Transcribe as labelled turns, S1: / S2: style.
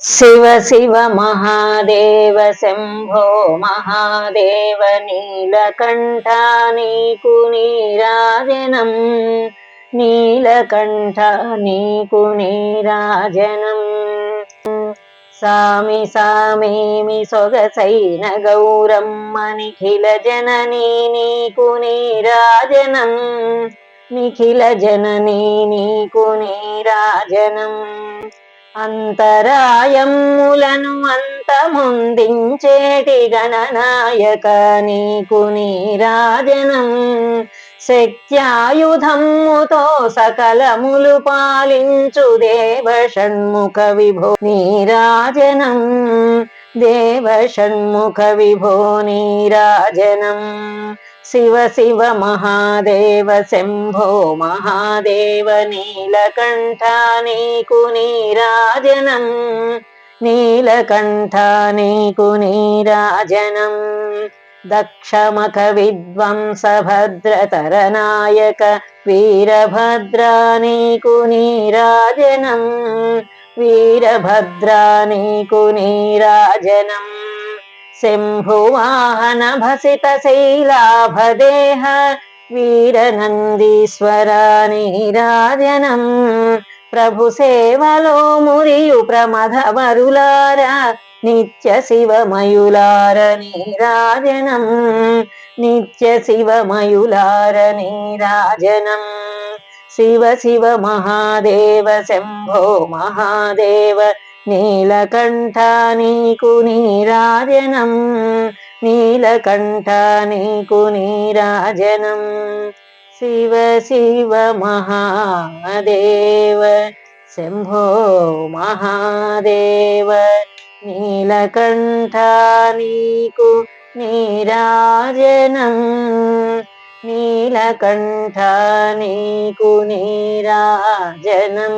S1: శివ శివ మహాదేవ శంభో మహాదేవ నీలకంఠ నీకు నీరాజనం. నీలకంఠ నీకు నీరాజనం. సామి సామేమి సొగసైన గౌరమ్మ నిఖిల జననీ నీకు నీరాజనం. నిఖిల జననీ నీకు నీరాజనం. అంతరాయములను అంతముందించేటి గణనాయక నీకు నీరాజనం. శక్త్యాయుధముతో సకలములు పాలించు దేవ షణ్ముఖ విభో నీరాజనం. దేవ షణ్ముఖ విభో నీరాజనం. శివ శివ మహాదేవ శంభో మహాదేవ నీలకంఠ నీకు నీరాజనం. నీలకంఠ నీకు నీరాజనం. దక్షమక విద్వంస భద్రతరనాయక వీరభద్రా నీకు నీరాజనం. వీరభద్రా నీకు నీరాజనం. శంభువాహన భసిత శైలాభదేహ వీరనందీశ్వర నీరాజనం ప్రభు సేవలో మురియు ప్రమధవరులార నిత్య శివమయులార నీరాజనం. నిత్య శివమయులార నీరాజనం. శివ శివ మహాదేవ శంభో మహాదేవ నీలకంఠ నీకు నీరాజనం నీలకంఠ నీకు నీరాజనం. శివ శివ మహాదేవ శంభో మహాదేవ నీలకంఠ నీకు నీరాజనం నీలకంఠ నీకు నీరాజనం.